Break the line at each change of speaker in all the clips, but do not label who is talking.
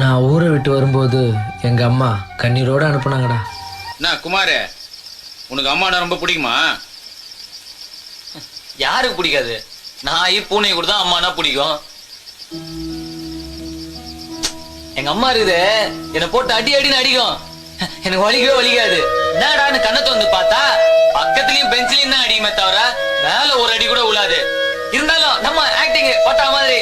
நான் ஊரை விட்டு வரும்போது எங்க அம்மா கண்ணீரோட அனுப்புனாங்கடா.
என்ன குமாரு உனக்கு அம்மானா ரொம்ப பிடிக்குமா?
யாருக்கு பிடிக்காது? நாய் பூனை கூட தான் அம்மானா பிடிக்கும். எங்க அம்மா இருக்குது என்னை போட்டு அடி அடின்னு அடிக்கும். எனக்கு வலிக்கவே வலிக்காது. என்னடான்னு கண்ணத்தை வந்து பார்த்தா பக்கத்துலயும் பெஞ்சிலையும் தான் அடிக்குமே தவிர மேல ஒரு அடி கூட விழாது இருந்தாலும் நம்ம ஆக்டிங் பட்டா மாதிரி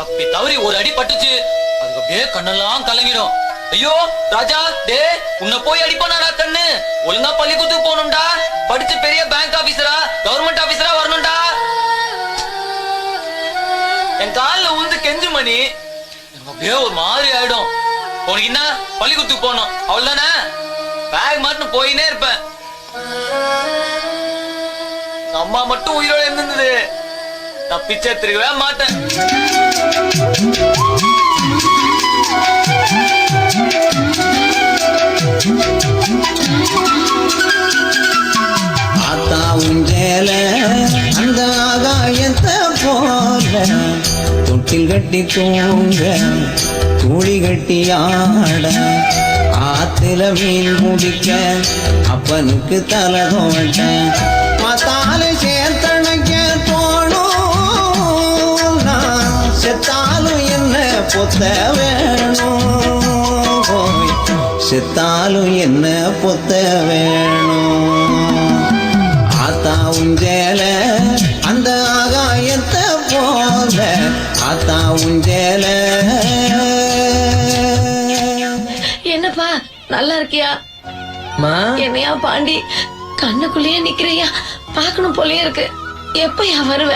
தப்பி தவறி ஒரு அடி பட்டுச்சு. அதுக்கு அப்படியே கண்ணெல்லாம் கலங்கிடும். ஐயோ ராஜா டே உன்னை போய் அடிப்பானாடா கண்ணு. ஒழுங்கா பள்ளிக்கூத்துக்கு போகணும்டா. படிச்சு பெரிய பேங்க் ஆபீசரா கவர்மெண்ட் ஆபீசரா வரணும்டா. என் காலில் உந்து கெஞ்சு மணி. எனக்கு அப்படியே ஒரு மாதிரி ஆயிடும். உனக்கு என்ன பள்ளிக்கூத்துக்கு போகணும். அவ்வளவுதானே? பேக் மாட்டு போயினே இருப்பேன். அம்மா மட்டும் உயிரோட இருந்தது நான் பிச்சை மாட்டேன்.
ஆத்தா உஞ்சேல அந்த ஆகாயத்தை போல. தொட்டில் கட்டி தூங்க தூளி கட்டி ஆட. ஆத்துல மீன் முடிக்க அப்பனுக்கு தலை தோட்ட மத்தாலே பொத்த வேணும். செத்தாலும் என்ன பொத்த வேணும்? ஆத்தா உஞ்சேல அந்த ஆகாயத்தை போல. ஆத்தா உஞ்சேல
என்னப்பா நல்லா இருக்கியா? என்னையா பாண்டி கண்ணுக்குள்ளேயே நிக்கிறியா? பார்க்கணும் போலயே இருக்கு. எப்பயா வருவ?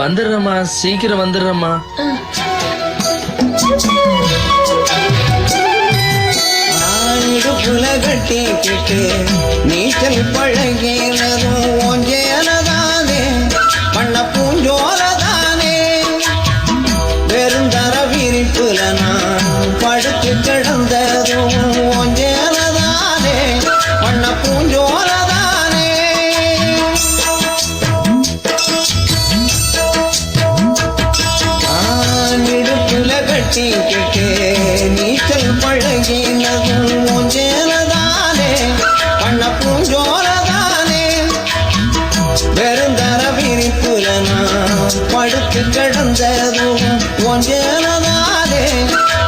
வந்துடுறேம்மா சீக்கிரம் வந்துடுறேம்மா.
ஆண்டு புலகட்டி கிட்டு நீச்சல் பழகினதும் இடுப்புல கட்டிக்கிட்டு நீச்சல் பழகினதும் மூஞ்சேலதானே பண்ண பூஞ்சோலதானே வெறுந்தர விரிப்புல நான் படுத்து கிடந்ததும் ஒஞ்சேலதானே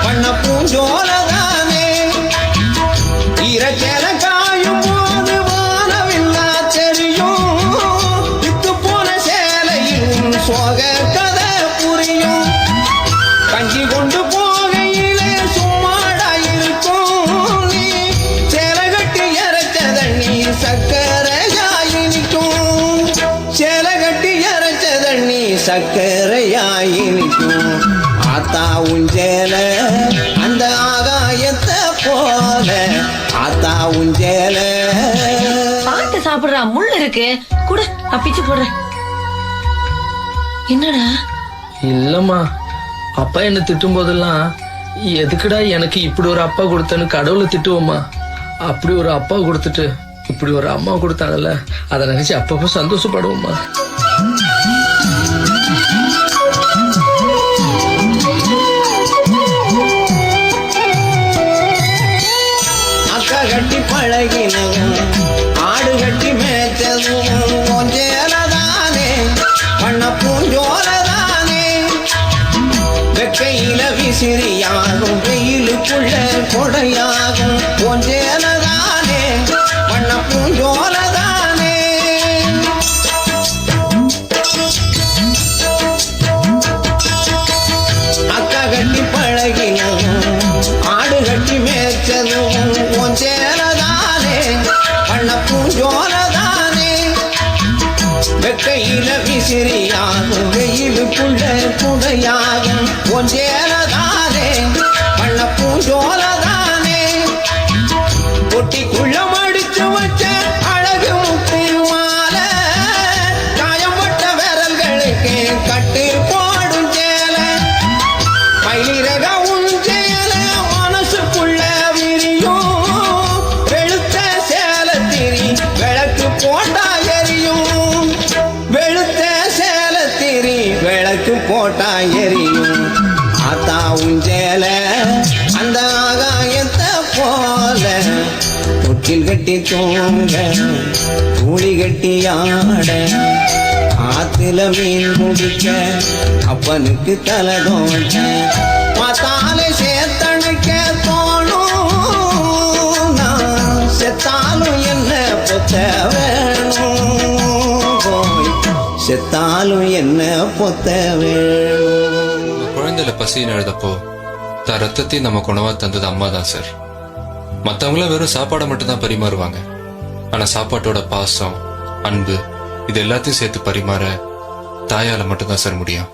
பண்ண பூஞ்சோலதானே இறக்கல தண்ணி சக்கரையாயி நிற்கும் ஆத்தா உஞ்சேல அந்த ஆகாயத்தை போல. ஆத்தா உஞ்சேல
பாட்டு சாப்பிடுறா முள் இருக்கு. கூட அப்பிச்சு போடுறேன். என்னடா?
இல்லம்மா அப்பா என்ன திட்டும் போதெல்லாம் எதுக்குடா எனக்கு இப்படி ஒரு அப்பா கொடுத்தேன்னு கடவுளை திட்டுவோம்மா. அப்படி ஒரு அப்பா கொடுத்துட்டு இப்படி ஒரு அம்மா கொடுத்தாங்கல்ல அதை நினைச்சு அப்பப்போ சந்தோஷப்படுவோம்மா.
விசிறியாகும் வெயிலுக்குள்ள கொடையாகும். ஒன்றேனதானே வண்ணப்பும் ஜோலதானே. அக்க கட்டி பழகினும் ஆடு கட்டி மேய்ச்சதும். ஒன்றேனதானே வண்ணப்பும் ஜோலதானே. வெக்கையில விசிறியாகும் வெயிலுக்குள்ள குடையாகும். ஒன்றே தொட்டில் கட்டி தூங்க கூலி கட்டி ஆட ஆத்துல மீன் முடிக்க அப்பனுக்கு தலை தோட்ட பார்த்தால சேத்தனுக்க தோணும் நான் செத்தாலும் என்ன பொத்த வேணும்? செத்தாலும் என்ன பொத்த வேணும்?
குழந்தையில பசின்னு எழுதப்போ தான் ரத்தத்தையும் நமக்கு உணவா தந்தது அம்மா தான் சார். மற்றவங்களாம் வெறும் சாப்பாடை மட்டும்தான் பரிமாறுவாங்க. ஆனால் சாப்பாட்டோட பாசம் அன்பு இது எல்லாத்தையும் சேர்த்து பரிமாற தாயால் மட்டும்தான் சார் முடியும்.